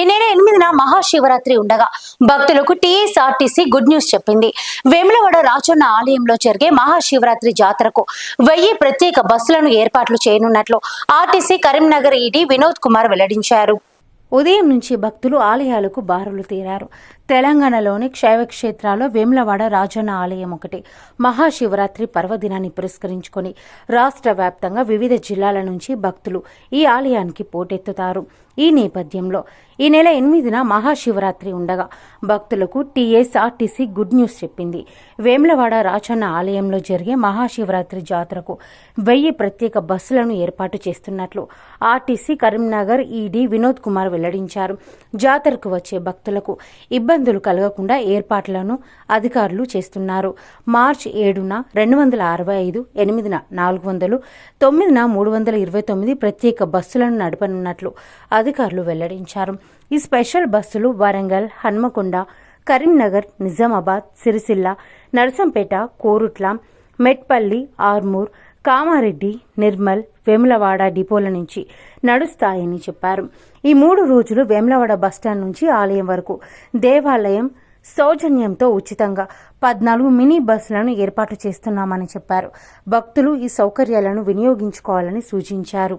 ఈ నెల ఎనిమిదిన మహాశివరాత్రి ఉండగా భక్తులకు టీఎస్ఆర్టీసీ గుడ్ న్యూస్ చెప్పింది. వేములవాడ రాజన్న ఆలయంలో జరిగే మహాశివరాత్రి జాతరకు వెయ్యి ప్రత్యేక బస్సులను ఏర్పాట్లు చేయనున్నట్లు ఆర్టీసీ కరీంనగర్ ఈడీ వినోద్ కుమార్ వెల్లడించారు. ఉదయం నుంచి భక్తులు ఆలయాలకు బారులు తీరారు. తెలంగాణలోని శైవ క్షేత్రాల్లో వేములవాడ రాజన్న ఆలయం ఒకటి. మహాశివరాత్రి పర్వదినాన్ని పురస్కరించుకొని రాష్ట్ర వ్యాప్తంగా వివిధ జిల్లాల నుంచి భక్తులు ఈ ఆలయానికి పోటెత్తుతారు. ఈ నేపథ్యంలో ఈ నెల ఎనిమిదిన మహాశివరాత్రి ఉండగా భక్తులకు టీఎస్ఆర్టీసీ గుడ్ న్యూస్ చెప్పింది. వేములవాడ రాజన్న ఆలయంలో జరిగే మహాశివరాత్రి జాతరకు వెయ్యి ప్రత్యేక బస్సులను ఏర్పాటు చేస్తున్నట్లు ఆర్టీసీ కరీంనగర్ ఈడీ వినోద్ కుమార్ వెల్లడించారు. జాతరకు వచ్చే భక్తులకు ఇబ్బంది ఇబ్బందులు కలగకుండా ఏర్పాట్లను అధికారులు చేస్తున్నారు. మార్చి ఏడున రెండు వందల అరవై ఐదు ఎనిమిదిన నాలుగు వందలు తొమ్మిదిన మూడు వందల ఇరవై తొమ్మిది ప్రత్యేక బస్సులను నడపనున్నట్లు అధికారులు వెల్లడించారు. ఈ స్పెషల్ బస్సులు వరంగల్ హన్మకొండ కరీంనగర్ నిజామాబాద్ సిరిసిల్ల నరసంపేట కోరుట్ల మెట్పల్లి ఆర్మూర్ కామారెడ్డి నిర్మల్ వేములవాడ డిపోల నుంచి నడుస్తాయని చెప్పారు. ఈ మూడు రోజులు వేములవాడ బస్టాండ్ నుంచి ఆలయం వరకు దేవాలయం సౌజన్యంతో ఉచితంగా పద్నాలుగు మినీ బస్సులను ఏర్పాటు చేస్తున్నామని చెప్పారు. భక్తులు ఈ సౌకర్యాలను వినియోగించుకోవాలని సూచించారు.